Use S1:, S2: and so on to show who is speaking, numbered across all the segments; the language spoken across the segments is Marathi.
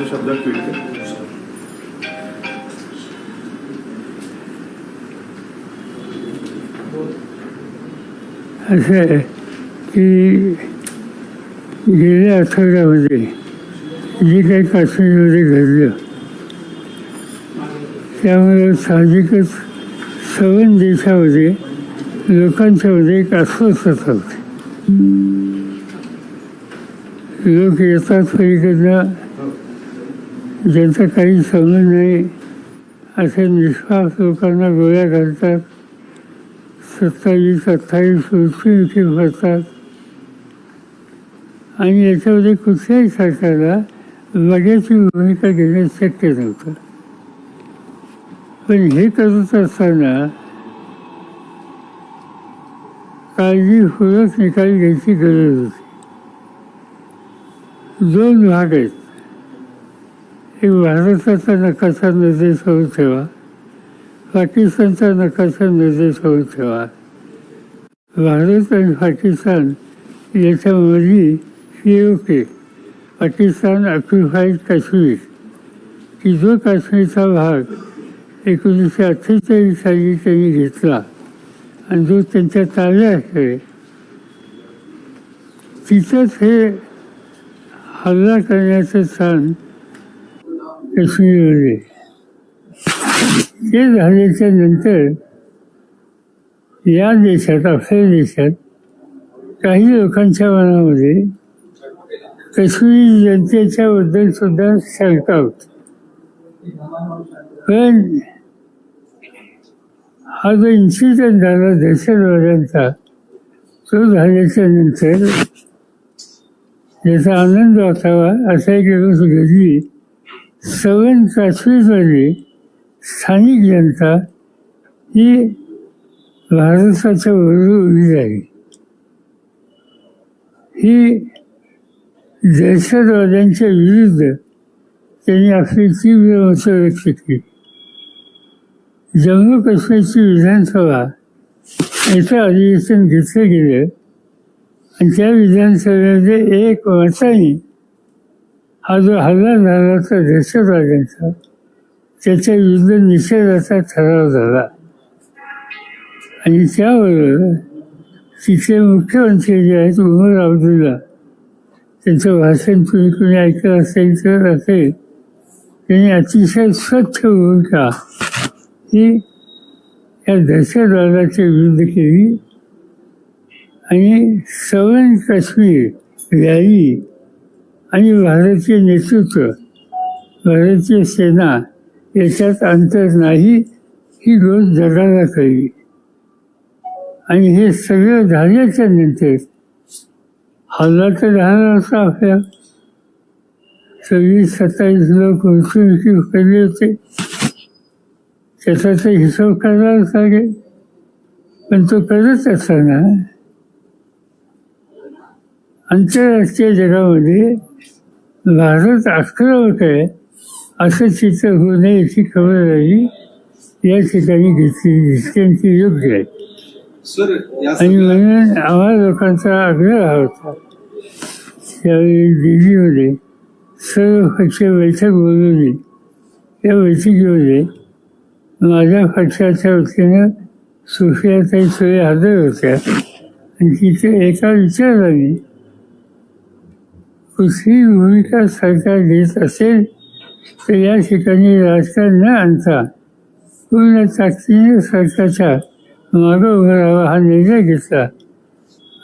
S1: अशा शब्दात ट्विट केलं
S2: असं आहे की गेल्या आठवड्यामध्ये जे काही काश्मीरमध्ये घडलं त्यामुळे साहजिकच सवन देशामध्ये लोकांच्यामध्ये एक अस्वस्थता होती. लोक येतात पलीकडनं ज्यांचं काही संबंध नाही असे निष्पाप लोकांना गोळ्या घालतात. सत्तावीस अठ्ठावीस मृत्युमुखी भरतात. आणि याच्यामध्ये कुठल्याही सरकारला लगेची भूमिका घेणं शक्य नव्हतं. पण हे करत असताना काळजीपूर्वक निकाल घ्यायची गरज होती. दोन भाग आहेत. एक भारताचा नकाशा निर्देश होऊ ठेवा पाकिस्तानचा नकाशा निर्देश होऊ ठेवा. भारत आणि पाकिस्तान याच्यामध्ये पी पाकिस्तान ऑक्युफाईड काश्मीर. की जो काश्मीरचा भाग एकोणीसशे अठ्ठेचाळीस साली त्यांनी घेतला आणि जो त्यांच्या ताब्यात आहे. तिथंच हे हल्ला करण्याचं स्थान काश्मीरमध्ये ते झाल्याच्यानंतर या देशात आपल्या देशात काही लोकांच्या मनामध्ये काश्मीरी जनतेच्या बद्दल सुद्धा शंका होती पण हा जो इन्सिडेंट झाला दहशतवाद्यांचा तो झाल्याच्यानंतर ज्याचा आनंद वाटावा असा एक दिवस घडली सवन काश्मीरमध्ये स्थानिक जनता ही भारताच्या बरोबर उभी राहिली. ही दहशतवाद्यांच्या विरुद्ध त्यांनी आपली तीव्र मतं व्यक्त केली. जम्मू काश्मीरची विधानसभा याचं अधिवेशन घेतलं गेलं आणि त्या विधानसभेमध्ये एक मताने हा जो हल्ला झाला होता देशराजांचा त्याच्या युद्ध निषेधाचा ठराव झाला. आणि त्यावर तिथले मुख्यमंत्री जे आहेत उमर अब्दुल्ला त्यांचं भाषण तुम्ही कोणी ऐकलं असेल तर असेल त्यांनी अतिशय स्वच्छ भूमिका ही या दहशतवादाच्या विरुद्ध केली. आणि सवन काश्मीर रॅली आणि भारतीय नेतृत्व भारतीय सेना याच्यात अंतर नाही ही गोष्ट जगाला कळली. आणि हे सगळं झाल्याच्यानंतर हल्ला तर झाला होता आपल्या. सव्वीस सत्तावीस लोक मृत्यूमुखी पडले होते. त्याचा तर हिशोब करावाच लागेल. पण तो करत असताना आंतरराष्ट्रीय जगामध्ये भारत आक्रमक आहे असं चित्र होऊ नये याची खबरदारी या ठिकाणी घेतली त्यांची योग्य आहे. आणि म्हणून आम्हा लोकांचा आग्रह हा होता. त्यावेळी दिल्लीमध्ये सर्व पक्ष बैठक बोलवली. त्या बैठकीमध्ये माझ्या पक्षाच्या वतीनं सुफियाताई सोय हजर होत्या. आणि तिथे एका विचाराने कुठलीही भूमिका सरकार घेत असेल तर या ठिकाणी राजकारण न आणता पूर्ण ताकदीने सरकारच्या मागं उभं हा निर्णय घेतला.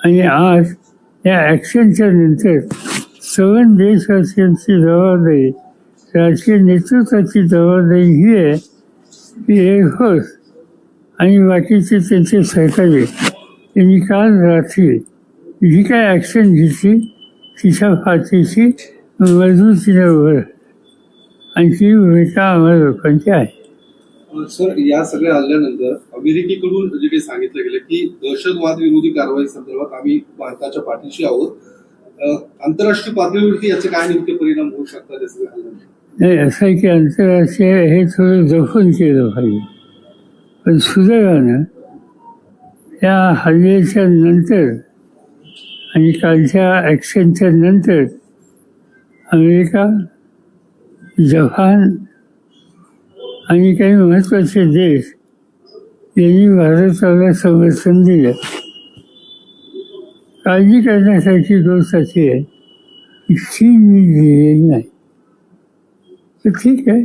S2: आणि आज या ॲक्शनच्या नंतर सवन देशवासियांची जबाबदारी राजकीय नेतृत्वाची जबाबदारी ही आहे की एअरफोर्स आणि बाकीचे त्यांचे सहकारी यांनी काल रात्री जी काय ॲक्शन घेतली तिच्या पाठीशी मजबूतीने उभं आणि ती भूमिका आम्हा लोकांची आहे.
S1: सर या सगळ्या हल्ल्यानंतर अमेरिकेकडून जे काही सांगितलं गेलं की दहशतवाद विरोधी कारवाई संदर्भात आम्ही भारताच्या पाठीशी आहोत. आंतरराष्ट्रीय पातळीवरती याचे काय नेमके परिणाम होऊ शकतात या सगळ्या
S2: नाही असं आहे की आंतरराष्ट्रीय हे थोडं जपून केलं पाहिजे. पण सुदैवानं या हल्ल्याच्या नंतर आणि कालच्या ॲक्शनच्या नंतर अमेरिका जपान आणि काही महत्त्वाचे देश यांनी भारताला समर्थन दिलं. काळजी करण्यासारखी गोष्ट अशी आहे की चीनने दिलेली नाही. तर ठीक आहे.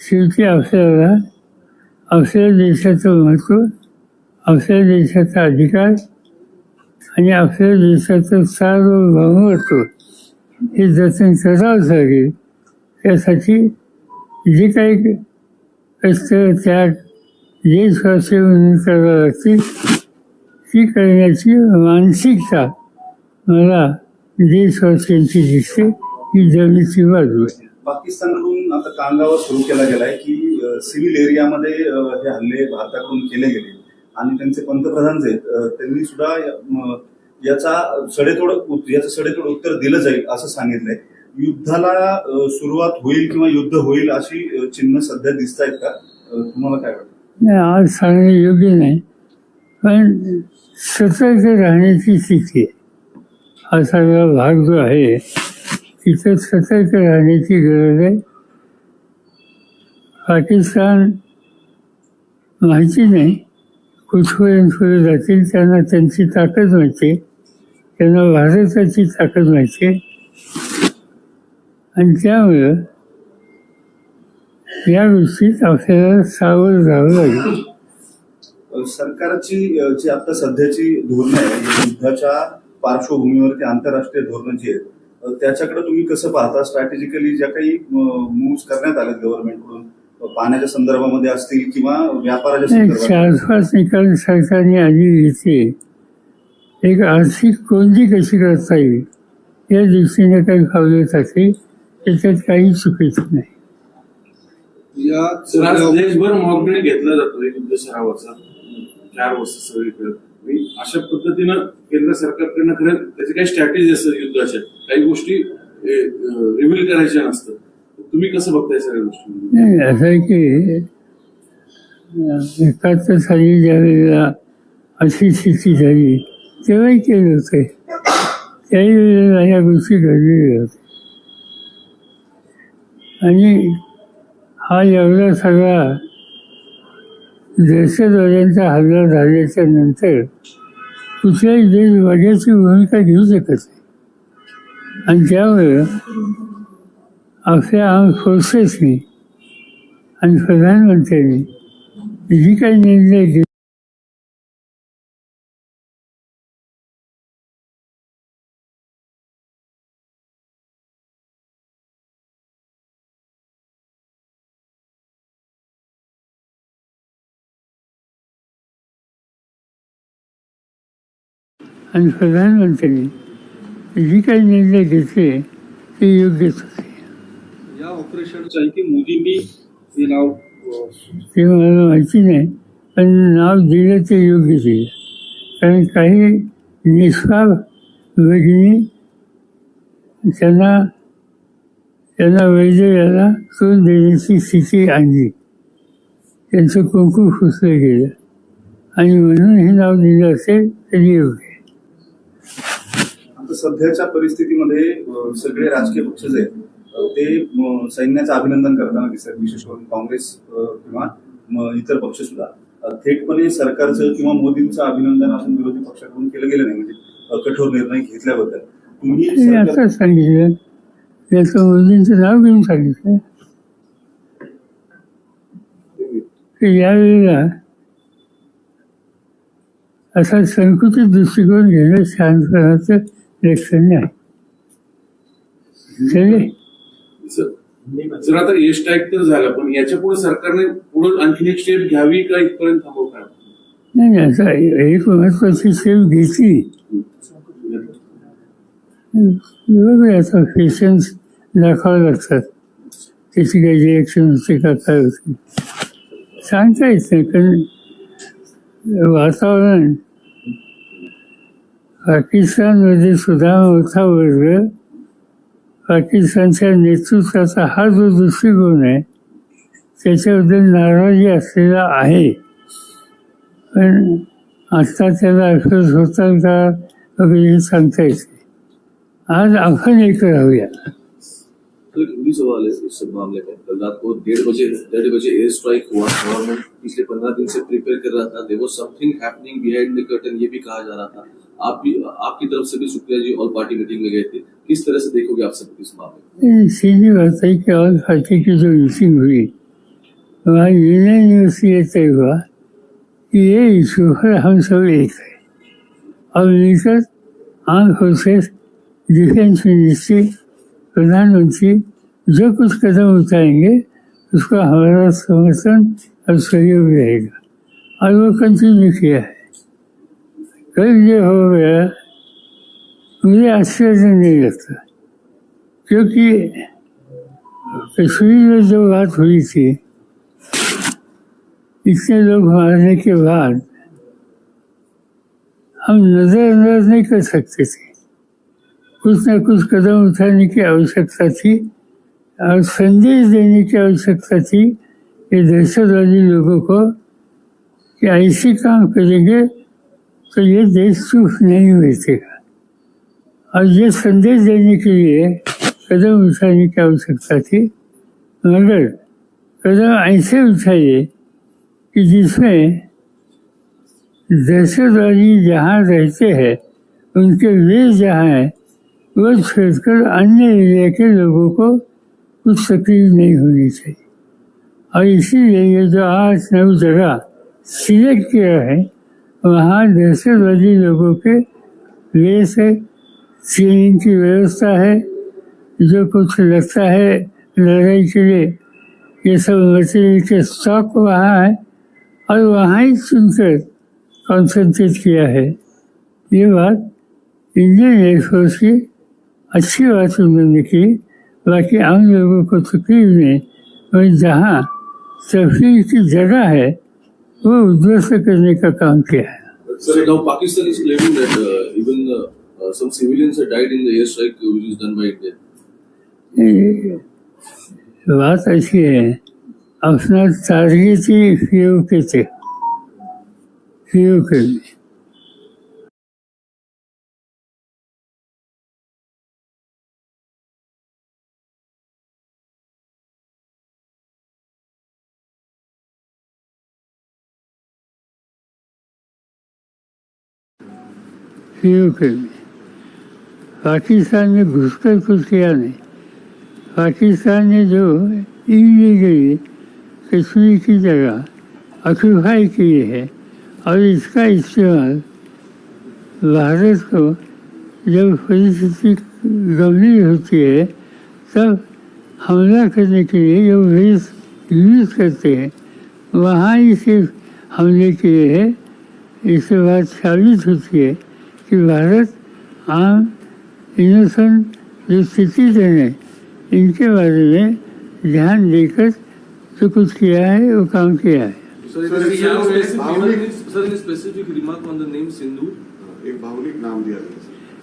S2: शेवटी आपल्याला आपल्या देशाचं महत्त्व आपल्या देशाचा अधिकार आणि आपल्या देशाचं होतो. हे जतन करावंच लागेल. त्यासाठी जे काही कष्ट त्याग देशवासी म्हणून करावं लागतील ती करण्याची मानसिकता मला देशवासियांची दिसते ही जमीची बाजू आहे.
S3: पाकिस्तानकडून आता कांगावर सुरू केला गेलाय की सिव्हिल एरियामध्ये हे हल्ले भारताकडून केले गेले. आणि त्यांचे पंतप्रधान जे आहेत त्यांनी सुद्धा याचा सडेतोड याचं सडेतोड उत्तर दिलं जाईल असं सांगितलंय. युद्धाला सुरुवात होईल किंवा युद्ध होईल अशी चिन्ह सध्या दिसत आहेत का तुम्हाला काय वाटतं?
S2: नाही आज सांगणे योग्य नाही. पण सतर्क राहण्याची स्थिती आहे. हा सगळा भाग जो आहे तिथं सतर्क राहण्याची गरज आहे. पाकिस्तान माहिती नाही. कुठपर्यंत पुढे जातील त्यांना त्यांची ताकद माहिती त्यांना भारताची ताकद माहिती आणि त्यामुळं या गोष्टीत आपल्याला सावध राहावं लागेल.
S3: सरकारची जी आता सध्याची धोरणं आहे म्हणजे युद्धाच्या पार्श्वभूमीवरती आंतरराष्ट्रीय धोरणं जी आहेत त्याच्याकडे तुम्ही कसं पाहता? स्ट्रॅटेजिकली ज्या काही मूव्ह करण्यात आलेत गव्हर्नमेंटकडून पाण्याच्या संदर्भामध्ये असतील किंवा व्यापाराच्या संदर्भात
S2: निकाल सरकारने आधी घेतले एक आर्थिक कोणती कशी करता येईल या दृष्टीने काही पावलं टाकली त्याच्यात काही चुकीचं नाही.
S4: देशभर मॉकड्रिल घेतला जातो युद्ध सरावाचा. चार वर्ष सगळीकडे. आणि अशा पद्धतीनं केंद्र सरकारकडनं खरं त्याची काही स्ट्रॅटेजी असतात युद्धाच्या. काही गोष्टी रिव्हील करायच्या नसतात. तुम्ही कसं बघताय सगळ्या गोष्टी
S2: नाही असं आहे की एकाच एकाहत्तर साली ज्यावेळेला अशी स्थिती झाली तेव्हाही केलं होतं. त्याही वेळेला ह्या गोष्टी घडलेल्या होत्या. आणि हा एवढा सगळा दहशतवाद्यांचा हल्ला झाल्याच्यानंतर कुठल्याही देश वड्याची भूमिका घेऊ शकत नाही. आणि त्यामुळे आपल्या आर्म फोर्सेसनी आणि प्रधानमंत्र्यांनी जी काही निर्णय घेतले आणि प्रधानमंत्र्यांनी जी काही निर्णय घेतले ते योग्यच होते
S1: या ऑपरेशनच्या आहे की मोदींनी हे नाव
S2: ते मला माहिती नाही पण नाव दिलं ते योग्य दिलं कारण काही निष्पाप भगिनी त्यांना त्यांना वैद्यकाला तोंड देण्याची स्थिती आणली. त्यांचं कुंकू फुसलं गेलं. आणि म्हणून हे नाव दिलं असेल तरी योग्य.
S3: आता सध्याच्या परिस्थितीमध्ये सगळे राजकीय पक्ष जे आहेत. ते सैन्याचं अभिनंदन करताना दिसतात विशेष करून काँग्रेस किंवा इतर पक्ष सुद्धा. थेटपणे सरकारचं किंवा मोदींचं अभिनंदन अजून विरोधी पक्षाकडून केलं गेलं नाही म्हणजे कठोर निर्णय घेतल्याबद्दल. तुम्ही
S2: आता सांगितलं. त्याचं मोदींचं नाव घेऊन सांगितलं. यावेळेला असा संकुचित दृष्टिकोन घेणं शहाणपणाचं लक्षण नाही?
S4: सर आता एस टॅग तर झाला पण याच्यापुढे सरकारने पुढे आणखी एक स्टेप घ्यावी का इथपर्यंत थांबव काय
S2: नाही नाही, आता एक महत्वाची सेव घेतली बरोबर आता पेशन्स दाखवावं लागतात. त्याची काही रिएक्शन होते का काय होते सांगता येत नाही कारण वातावरण पाकिस्तानमध्ये सुद्धा मोठा वर्ग पाकिस्तानच्या नेतृत्वाचा हा जो दृष्टिकोन आहे त्याच्याबद्दल नाराजी असलेला आहे. पण आता त्याला अफसोस होतात का वगैरे हे सांगता येत नाही. आज आपण एक राहूया.
S5: तो सवाल है इस मामले में कल रात को डेढ़ बजे डेढ़ बजे एयर स्ट्राइक हुआ गवर्नमेंट पिछले पंद्रह दिन से प्रिपेयर कर रहा था. There something happening behind the curtain ये भी कहा जा रहा था. आप भी आपकी तरफ से भी शुक्रिया जी ऑल पार्टी मीटिंग में गए थे। किस तरह से देखोगे आप सब इस मामले
S2: सीधी बात है कि और पार्टी की जो मीटिंग हुई वहाँ यूनियन ये तय हुआ कि ये इशू पर हम सब एक है। और मिलकर आम फोर्सेस डिफेंस मिनिस्ट्री प्रधानमंत्री जो कुछ कदम उठाएंगे उसका हमारा समर्थन और सहयोग रहेगा। और वो कंटिन्यू किया है। कल हो गया मुझे आश्चर्य नहीं लगता क्योंकि कश्मीर में जो बात हुई थी इतने लोग मारने के बाद हम नजरअंदाज नहीं कर सकते थे कुछ न कुछ कदम उठाने की आवश्यकता थी और संदेश देने की आवश्यकता थी ये दहशतवादी लोगों को कि ऐसे काम करेंगे तो ये देश चूप नहीं बैठेगा और ये संदेश देने के लिए कदम उठाने की आवश्यकता थी। मगर कदम ऐसे उठाइए कि जिसमें दहशतवादी जहाँ रहते हैं उनके वे जहाँ हैं वो छोड़कर अन्य एरिया के लोगों को कुछ तकलीफ नहीं होनी चाहिए। और इसीलिए ये जो आठ नौ जगह सिलेक्ट किया है वहाँ दहशतवादी लोगों के लिए से चीन की व्यवस्था है जो कुछ लगता है लड़ाई के लिए। ये सब मटेरियल के स्टॉक वहाँ है और वहाँ ही सुनकर कॉन्सेंट्रेट किया है। ये बात इंडियन एयरफोर्स की अच्छी बात उन्होंने की बाकी आम लोगों को तकलीफ नहीं और जहाँ तफरी की जगह है वो उद्ध्वस्त करने का काम किया है
S5: So now Pakistan is claiming that uh, even uh, uh, some civilians have died in the airstrike uh, which is done by India.
S2: ये बात ऐसी है अपना टारगेट ही फीओ के थे फीओ के लिए फीओ के लिए पाकिस्तान में घुसकर कुछ किया नहीं। पाकिस्तान ने जो इलीगली कश्मीर की जगह ऑक्यूपाई की है और इसका इस्तेमाल भारत को जब परिस्थिति गंभीर होती है तब हमला करने के लिए जो वेस यूज करते हैं वहाँ ही सिर्फ हमले किए हैं। इससे बात साबित होती है कि भारत आम इनोसेंट जो सिटीजन है इनके बारे में ध्यान देकर जो कुछ किया है वो काम किया है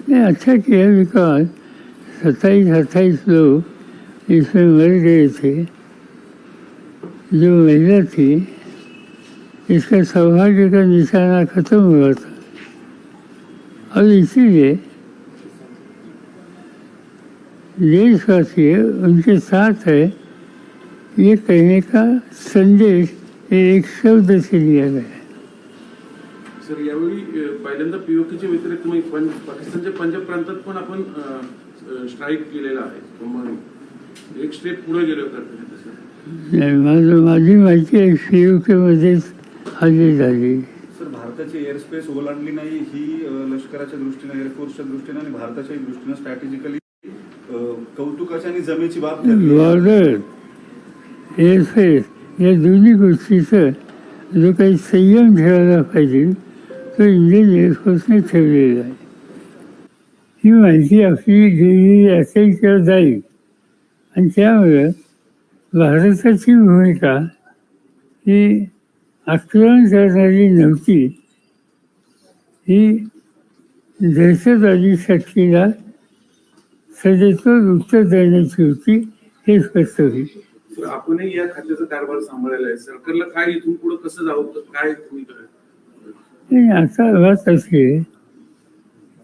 S2: ये अच्छा किया बिकॉज सत्ताईस अट्ठाईस लोग इसमें मर गए थे जो महिला थी इसका सौभाग्य का निशाना खत्म हुआ था? और इसीलिए देशवासी उनके साथ है ये कहने का संदेश एक शब्द से लिया गया है।
S4: सर यावेळी पहिल्यांदा पीओकेच्या व्यतिरिक्त मग पंज- पाकिस्तानच्या पंजाब प्रांतात पण आपण स्ट्राईक केलेला आहे. एक स्टेप पुढे गेले
S2: नाही, माझं माझी माहिती आहे सी यू केमध्येच हल्ली झाली.
S3: भारताची एअरस्पेस ओलांडली नाही ही लष्कराच्या दृष्टीने एअरफोर्सच्या दृष्टीने आणि भारताच्या दृष्टीनं स्ट्रॅटेजिकली कौतुकाची आणि जमेची बाब
S2: बॉर्डर एअरस्पेस या दोन्ही गोष्टीचं जो काही संयम ठेवायला पाहिजे तो इंडियन एअरफोर्सने ठेवलेला आहे. ही माहिती आपली गेली असेल किंवा जाईल. आणि त्यामुळं भारताची भूमिका ही आक्रमण करणारी नव्हती. ही दहशतवादी शक्तीला सदैव उत्तर देण्याची होती हे स्पष्ट होईल.
S4: सर आपणही या खात्याचा कारभार सांभाळलेला आहे. सरकारला काय इथून पुढे कसं जावं काय
S2: आणि आता बात अशी आहे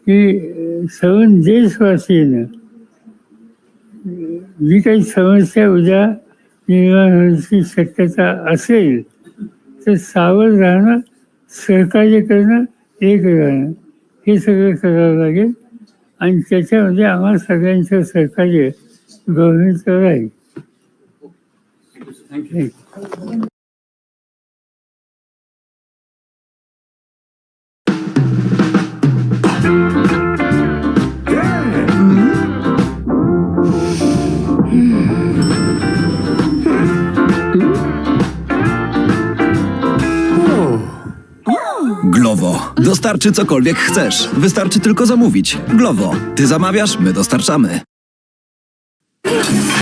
S2: की सर्व देशवासीनं जी काही समस्या उद्या निर्माण होण्याची शक्यता असेल तर सावध राहणं सहकार्य करणं एक हे सगळं करावं लागेल. आणि त्याच्यामध्ये आम्हाला सगळ्यांचं सहकार्य गव्हर्नमेंटचं राहील thank you.
S6: Glovo dostarczy cokolwiek chcesz. Wystarczy tylko zamówić. Glovo, ty zamawiasz, my dostarczamy.